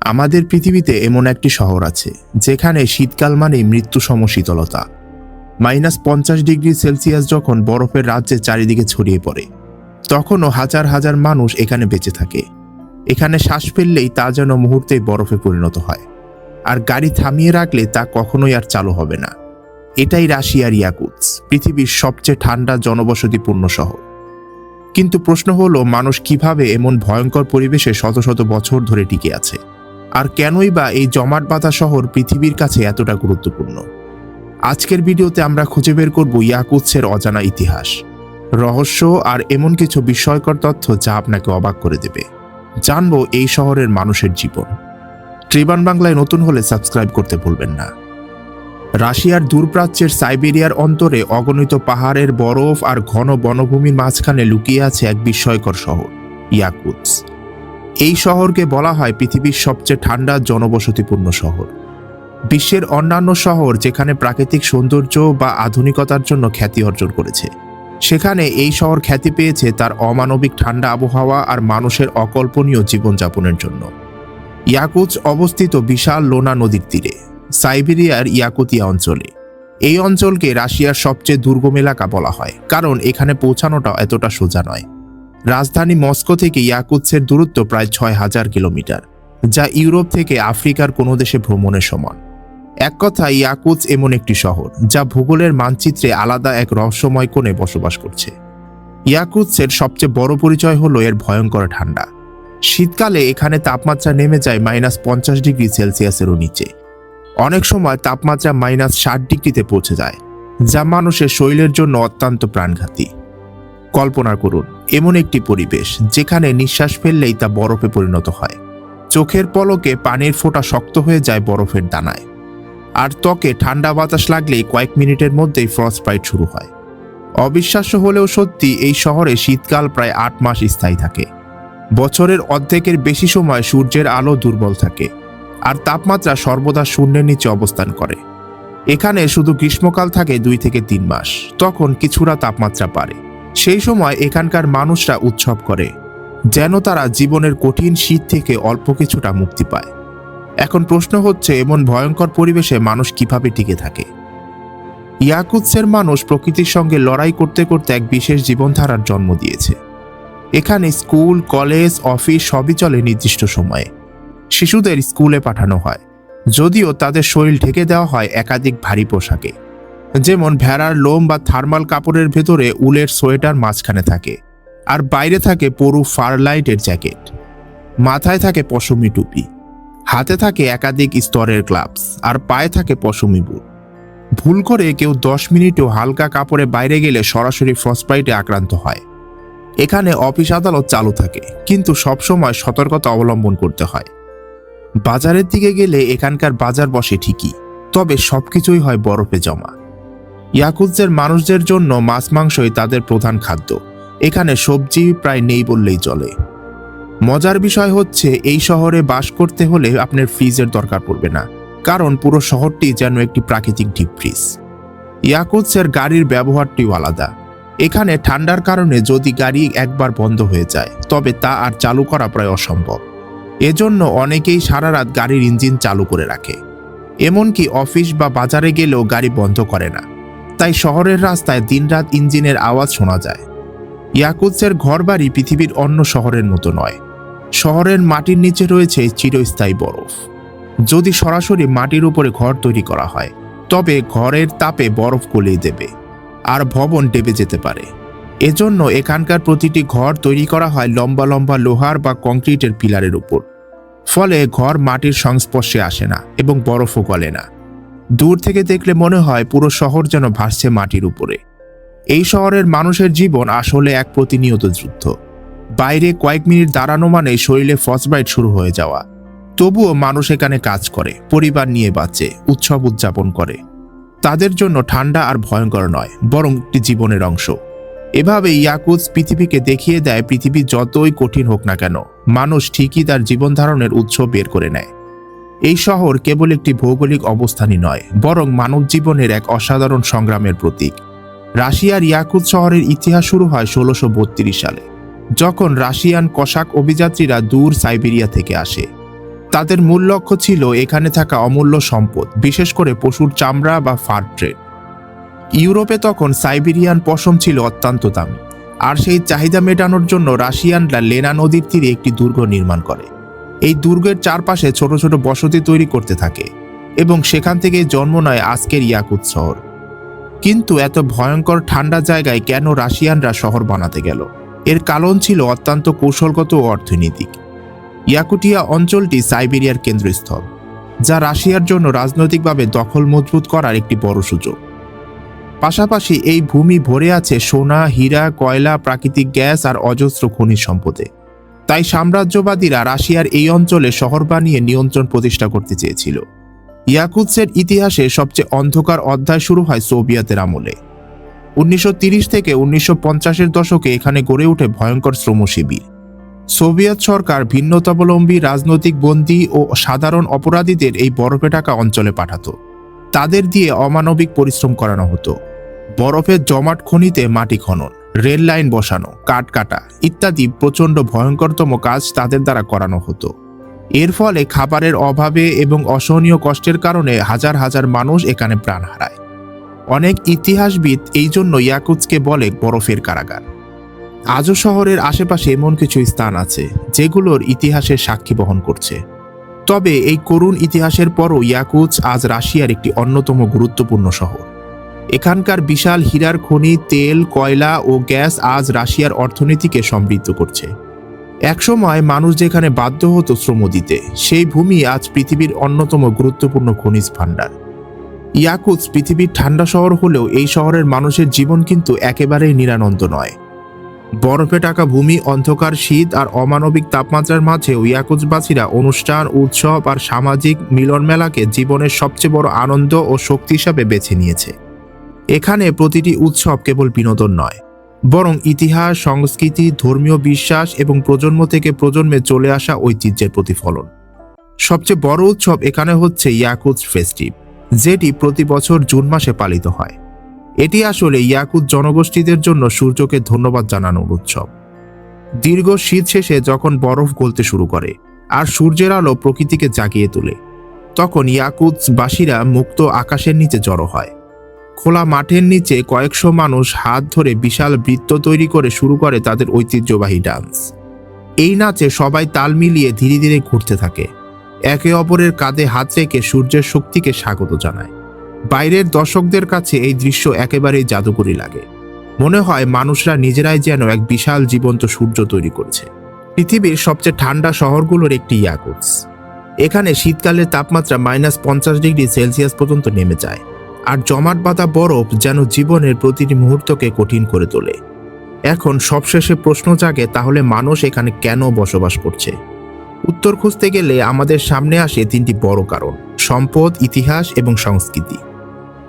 আমাদের পৃথিবীতে এমন একটি শহর আছে, যেখানে শীতকাল মানেই মৃত্যু শীতলতা। মাইনাস পঞ্চাশ ডিগ্রি সেলসিয়াস যখন বরফের রাজ্যে চারিদিকে ছড়িয়ে পড়ে, তখনও হাজার হাজার মানুষ এখানে বেঁচে থাকে। এখানে শ্বাস ফেললেই তা যেন মুহূর্তেই বরফে পরিণত হয়, আর গাড়ি থামিয়ে রাখলে তা কখনোই আর চালু হবে না। এটাই রাশিয়ার ইয়াকুৎস পৃথিবীর সবচেয়ে ঠান্ডা জনবসতিপূর্ণ শহর। কিন্তু প্রশ্ন হলো, মানুষ কীভাবে এমন ভয়ঙ্কর পরিবেশে শত শত বছর ধরে টিকে আছে? আর কেনই বা এই জমাট বাঁধা শহর পৃথিবীর কাছে এতটা গুরুত্বপূর্ণ? আজকের ভিডিওতে আমরা খুঁজে বের করব ইয়াকুৎসের অজানা ইতিহাস। রহস্য আর এমন কিছু বিস্ময়কর তথ্য যা আপনাকে অবাক করে দেবে। জানব এই শহরের মানুষের জীবন। ট্রিবান বাংলায় নতুন হলে সাবস্ক্রাইব করতে ভুলবেন না। রাশিয়ার দূরপ্রাচ্যের সাইবেরিয়ার অন্তরে অগণিত পাহাড়ের বরফ আর ঘন বনভূমির মাঝখানে লুকিয়ে আছে এক বিস্ময়কর শহর, ইয়াকুৎস। এই শহরকে বলা হয় পৃথিবীর সবচেয়ে ঠান্ডা, জনবসতিপূর্ণ শহর। বিশ্বের অন্যান্য শহর যেখানে প্রাকৃতিক সৌন্দর্য বা আধুনিকতার জন্য খ্যাতি অর্জন করেছে। সেখানে এই শহর খ্যাতি পেয়েছে তার অমানবিক ঠান্ডা আবহাওয়া আর মানুষের অকল্পনীয় জীবনযাপনের জন্য। ইয়াকুৎস অবস্থিত বিশাল লোনা নদীর তীরে। সাইবেরিয়ার ইয়াকুতিয়া অঞ্চলে। এই অঞ্চলকে রাশিয়ার সবচেয়ে দুর্গম এলাকা বলা হয়, কারণ এখানে পৌঁছানোটা এতটা সোজা নয়। রাজধানী মস্কো থেকে ইয়াকুৎসের দূরত্ব প্রায় ছয় হাজার কিলোমিটার, যা ইউরোপ থেকে আফ্রিকার কোনো দেশে ভ্রমণের সমান। এক কথা ইয়াকুৎস এমন একটি শহর, যা ভূগোলের মানচিত্রে আলাদা এক রহস্যময় কোণে বসবাস করছে। ইয়াকুৎসের সবচেয়ে বড় পরিচয় হলো এর ভয়ঙ্কর ঠান্ডা। শীতকালে এখানে তাপমাত্রা নেমে যায় মাইনাস পঞ্চাশ ডিগ্রি সেলসিয়াসেরও নিচে। অনেক সময় তাপমাত্রা মাইনাস ষাট ডিগ্রিতে পৌঁছে যায়, যা মানুষের শরীরের জন্য অত্যন্ত প্রাণঘাতী। কল্পনা করুন, এমন একটি পরিবেশ যেখানে নিঃশ্বাস ফেললেই তা বরফে পরিণত হয়। চোখের পলকে পানির ফোঁটা শক্ত হয়ে যায় বরফের দানায়। আর ত্বকে ঠান্ডা বাতাস লাগলেই কয়েক মিনিটের মধ্যেই ফ্রস্টবাইট শুরু হয়। অবিশ্বাস্য হলেও সত্যি এই শহরে শীতকাল প্রায় আট মাস স্থায়ী থাকে। বছরের অর্ধেকের বেশি সময় সূর্যের আলো দুর্বল থাকে। আর তাপমাত্রা সর্বদা শূন্যের নিচে অবস্থান করে। এখানে শুধু গ্রীষ্মকাল থাকে দুই থেকে তিন মাস, তখন কিছুটা তাপমাত্রা বাড়ে। সেই সময় এখানকার মানুষরা উৎসব করে, যেন তারা জীবনের কঠিন শীত থেকে অল্প কিছুটা মুক্তি পায়। এখন প্রশ্ন হচ্ছে, এমন ভয়ঙ্কর পরিবেশে মানুষ কীভাবে টিকে থাকে? ইয়াকুৎসের মানুষ প্রকৃতির সঙ্গে লড়াই করতে করতে এক বিশেষ জীবনধারার জন্ম দিয়েছে। এখানে স্কুল, কলেজ, অফিস সবই চলে নির্দিষ্ট সময়ে। শিশুদের স্কুলে পাঠানো হয়, যদিও তাদের শরীর ঢেকে দেওয়া হয় একাধিক ভারী পোশাকে। যেমন ভেড়ার লোম বা থার্মাল কাপড়ের ভেতরে উলের সোয়েটার মাঝখানে থাকে, আর বাইরে থাকে পরু ফারলাইটের জ্যাকেট। মাথায় থাকে পশমি টুপি, হাতে থাকে একাধিক স্তরের গ্লাভস, আর পায়ে থাকে পশমি বুট। ভুল করে কেউ দশ মিনিটও হালকা কাপড়ে বাইরে গেলে সরাসরি ফ্রস্টবাইটে আক্রান্ত হয়। এখানে অফিস আদালত চালু থাকে, কিন্তু সবসময় সতর্কতা অবলম্বন করতে হয়। বাজারের দিকে গেলে এখানকার বাজার বসে ঠিকই, তবে সবকিছুই হয় বরফে জমা। ইয়াকুৎসের মানুষদের জন্য মাছ মাংসই তাদের প্রধান খাদ্য। এখানে সবজি প্রায় নেই বললেই চলে। মজার বিষয় হচ্ছে, এই শহরে বাস করতে হলে আপনার ফ্রিজের দরকার পড়বে না, কারণ পুরো শহরটি যেন একটি প্রাকৃতিক ডিপ ফ্রিজ। ইয়াকুৎসের গাড়ির ব্যবহারটিও আলাদা। এখানে ঠান্ডার কারণে যদি গাড়ি একবার বন্ধ হয়ে যায়, তবে তা আর চালু করা প্রায় অসম্ভব। এজন্য অনেকেই সারা রাত গাড়ির ইঞ্জিন চালু করে রাখে। এমনকি অফিস বা বাজারে গেলেও গাড়ি বন্ধ করে না। তাই শহরের রাস্তায় দিনরাত ইঞ্জিনের আওয়াজ শোনা যায়। ইয়াকুৎসের ঘরবাড়ি পৃথিবীর অন্য শহরের মতো নয়। শহরের মাটির নিচে রয়েছে চিরস্থায়ী বরফ। যদি সরাসরি মাটির উপরে ঘর তৈরি করা হয়, তবে ঘরের তাপে বরফ গলিয়ে দেবে, আর ভবন ডেবে যেতে পারে। এজন্য এখানকার প্রতিটি ঘর তৈরি করা হয় লম্বা লম্বা লোহার বা কংক্রিটের পিলারের উপর। ফলে ঘর মাটির সংস্পর্শে আসে না এবং বরফও গলে না। দূর থেকে দেখলে মনে হয় পুরো শহর যেন ভাসছে মাটির উপরে। এই শহরের মানুষের জীবন আসলে এক প্রতিনিয়ত যুদ্ধ। বাইরে কয়েক মিনিট দাঁড়ানো মানে শরীরে ফসবাইট শুরু হয়ে যাওয়া। তবুও মানুষ এখানে কাজ করে, পরিবার নিয়ে বাঁচে, উৎসব উদযাপন করে। তাদের জন্য ঠান্ডা আর ভয়ঙ্কর নয়, বরং একটি জীবনের অংশ। এভাবে ইয়াকুৎস পৃথিবীকে দেখিয়ে দেয় পৃথিবী যতই কঠিন হোক না কেন। মানুষ ঠিকই তার জীবন ধারণের উৎস বের করে নেয়। এই শহর কেবল একটি ভৌগোলিক অবস্থানই নয়, বরং মানব জীবনের এক অসাধারণ সংগ্রামের প্রতীক। রাশিয়ার ইয়াকুৎ শহরের ইতিহাস শুরু হয় ষোলোশো সালে, যখন রাশিয়ান কসাক অভিযাত্রীরা দূর সাইবেরিয়া থেকে আসে। তাদের মূল লক্ষ্য ছিল এখানে থাকা অমূল্য সম্পদ, বিশেষ করে পশুর চামড়া বা ফার ট্রেড ইউরোপে তখন সাইবেরিয়ান পশম ছিল অত্যন্ত দামি। আর সেই চাহিদা মেটানোর জন্য রাশিয়ানরা লেনা নদীর তীরে একটি দুর্গ নির্মাণ করে। এই দুর্গের চারপাশে ছোট ছোট বসতি তৈরি করতে থাকে এবং সেখান থেকে জন্ম নেয় আজকের ইয়াকুত শহর। কিন্তু এত ভয়ঙ্কর ঠান্ডা জায়গায় কেন রাশিয়ানরা শহর বানাতে গেল? এর কারণ ছিল অত্যন্ত কৌশলগত ও অর্থনৈতিক। ইয়াকুটিয়া অঞ্চলটি সাইবেরিয়ার কেন্দ্রস্থল, যা রাশিয়ার জন্য রাজনৈতিকভাবে দখল মজবুত করার একটি বড় সুযোগ। পাশাপাশি এই ভূমি ভরে আছে সোনা, হীরা, কয়লা, প্রাকৃতিক গ্যাস আর অজস্র খনিজ সম্পদে। তাই সাম্রাজ্যবাদীরা রাশিয়ার এই অঞ্চলে শহর বানিয়ে নিয়ন্ত্রণ প্রতিষ্ঠা করতে চেয়েছিল। ইয়াকুৎসের ইতিহাসে সবচেয়ে অন্ধকার অধ্যায় শুরু হয় সোভিয়েতের আমলে। উনিশশো থেকে উনিশশো পঞ্চাশের দশকে এখানে গড়ে ওঠে ভয়ঙ্কর শ্রম শিবির। সোভিয়েত সরকার ভিন্নতাবলম্বী রাজনৈতিক বন্দী ও সাধারণ অপরাধীদের এই বরফে ঢাকা অঞ্চলে পাঠাতো। তাদের দিয়ে অমানবিক পরিশ্রম করানো হতো। বরফের জমাট খনিতে মাটি খনন, রেল লাইন বসানো, কাঠ কাটা ইত্যাদি প্রচণ্ড ভয়ঙ্করতম কাজ তাদের দ্বারা করানো হতো। এর ফলে খাবারের অভাবে এবং অসহনীয় কষ্টের কারণে হাজার হাজার মানুষ এখানে প্রাণ হারায়। অনেক ইতিহাসবিদ এই জন্য ইয়াকুৎসকে বলে বরফের কারাগার। আজও শহরের আশেপাশে এমন কিছু স্থান আছে, যেগুলোর ইতিহাসের সাক্ষী বহন করছে। তবে এই করুণ ইতিহাসের পরও ইয়াকুচ আজ রাশিয়ার একটি অন্যতম গুরুত্বপূর্ণ শহর। এখানকার বিশাল হীরার খনি, তেল, কয়লা ও গ্যাস আজ রাশিয়ার অর্থনীতিকে সমৃদ্ধ করছে। একসময় মানুষ যেখানে বাধ্য হতো শ্রম দিতে, সেই ভূমি আজ পৃথিবীর অন্যতম গুরুত্বপূর্ণ খনিজ ভাণ্ডার। ইয়াকুৎস পৃথিবীর ঠান্ডা শহর হলেও এই শহরের মানুষের জীবন কিন্তু একেবারেই নিরানন্দ নয়। বরফে টাকা ভূমি, অন্ধকার, শীত আর অমানবিক তাপমাত্রার মাঝেও ইয়াকুৎসবাসীরা অনুষ্ঠান, উৎসব আর সামাজিক মিলন মেলাকে জীবনের সবচেয়ে বড় আনন্দ ও শক্তি হিসাবে বেছে নিয়েছে। এখানে প্রতিটি উৎসব কেবল বিনোদন নয়, বরং ইতিহাস, সংস্কৃতি, ধর্মীয় বিশ্বাস এবং প্রজন্ম থেকে প্রজন্মে চলে আসা ঐতিহ্যের প্রতিফলন। সবচেয়ে বড় উৎসব এখানে হচ্ছে ইয়াকুৎস ফেস্টিভ, যেটি প্রতি বছর জুন মাসে পালিত হয়। এটি আসলে ইয়াকুত জনগোষ্ঠীদের জন্য সূর্যকে ধন্যবাদ জানানোর উৎসব। দীর্ঘ শীত শেষে যখন বরফ গলতে শুরু করে আর সূর্যের আলো প্রকৃতিকে জাগিয়ে তোলে, তখন ইয়াকুৎসবাসীরা মুক্ত আকাশের নিচে জড়ো হয়। খোলা মাঠের নিচে কয়েকশো মানুষ হাত ধরে বিশাল বৃত্ত তৈরি করে শুরু করে তাদের ঐতিহ্যবাহী ডান্স। এই নাচে সবাই তাল মিলিয়ে ধীরে ধীরে ঘুরতে থাকে। একে অপরের কাঁধে হাত রেখে সূর্যের শক্তিকে স্বাগত জানায়। বাইরের দর্শকদের কাছে এই দৃশ্য একেবারেই জাদুকরী লাগে। মনে হয় মানুষরা নিজেরাই যেন এক বিশাল জীবন্ত সূর্য তৈরি করেছে। পৃথিবীর সবচেয়ে ঠান্ডা শহরগুলোর একটি ইয়াকুৎস এখানে শীতকালের তাপমাত্রা মাইনাস পঞ্চাশ ডিগ্রি সেলসিয়াস পর্যন্ত নেমে যায়। আর জমাট বাঁধা বরফ যেন জীবনের প্রতিটি মুহূর্তকে কঠিন করে তোলে। এখন সবশেষে প্রশ্ন জাগে, তাহলে মানুষ এখানে কেন বসবাস করছে? উত্তর খুঁজতে গেলে আমাদের সামনে আসে তিনটি বড় কারণ, সম্পদ, ইতিহাস এবং সংস্কৃতি।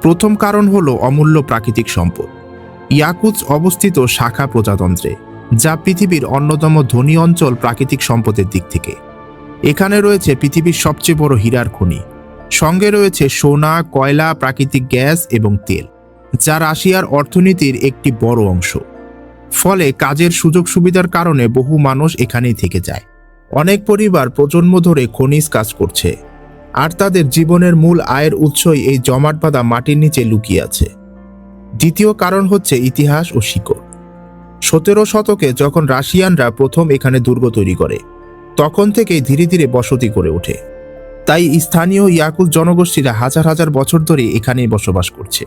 প্রথম কারণ হলো অমূল্য প্রাকৃতিক সম্পদ। ইয়াকুৎস অবস্থিত শাখা প্রজাতন্ত্রে, যা পৃথিবীর অন্যতম ধনী অঞ্চল প্রাকৃতিক সম্পদের দিক থেকে। এখানে রয়েছে পৃথিবীর সবচেয়ে বড় হীরার খনি সঙ্গে রয়েছে সোনা, কয়লা, প্রাকৃতিক গ্যাস এবং তেল, যা রাশিয়ার অর্থনীতির একটি বড় অংশ। ফলে কাজের সুযোগ সুবিধার কারণে বহু মানুষ এখানেই থেকে যায়। অনেক পরিবার প্রজন্ম ধরে খনিজ কাজ করছে, আর তাদের জীবনের মূল আয়ের উৎসই এই জমাট বাঁধা মাটির নিচে লুকিয়ে আছে। দ্বিতীয় কারণ হচ্ছে ইতিহাস ও শিকড়। সতেরো শতকে যখন রাশিয়ানরা প্রথম এখানে দুর্গ তৈরি করে, তখন থেকেই ধীরে ধীরে বসতি করে ওঠে। তাই স্থানীয় ইয়াকুত জনগোষ্ঠীরা হাজার হাজার বছর ধরে এখানেই বসবাস করছে।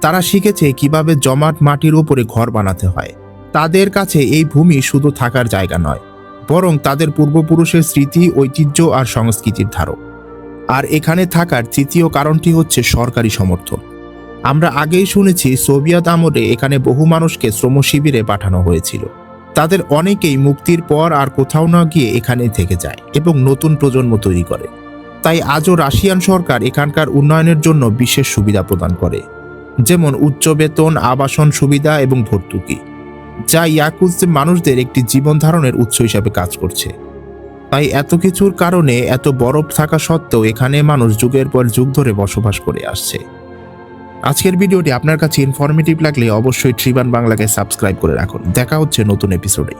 তারা শিখেছে কীভাবে জমাট মাটির উপরে ঘর বানাতে হয়। তাদের কাছে এই ভূমি শুধু থাকার জায়গা নয়, বরং তাদের পূর্বপুরুষের স্মৃতি, ঐতিহ্য আর সংস্কৃতির ধারক। আর এখানে থাকার তৃতীয় কারণটি হচ্ছে সরকারি সমর্থন। আমরা আগেই শুনেছি সোভিয়েত আমলে এখানে বহু মানুষকে শ্রম শিবিরে পাঠানো হয়েছিল। তাদের অনেকেই মুক্তির পর আর কোথাও না গিয়ে এখানেই থেকে যায় এবং নতুন প্রজন্ম তৈরি করে। তাই আজও রাশিয়ান সরকার এখানকার উন্নয়নের জন্য বিশেষ সুবিধা প্রদান করে, যেমন উচ্চ বেতন, আবাসন সুবিধা এবং ভর্তুকি, যা ইয়াকুজ মানুষদের একটি জীবন ধারণের উৎস হিসাবে কাজ করছে। তাই এত কিছুর কারণে এত বরফ থাকা সত্ত্বেও এখানে মানুষ যুগের পর যুগ ধরে বসবাস করে আসছে। আজকের ভিডিওটি আপনার কাছে ইনফরমেটিভ লাগলে অবশ্যই ট্রিবান বাংলাকে সাবস্ক্রাইব করে রাখুন। দেখা হচ্ছে নতুন এপিসোডে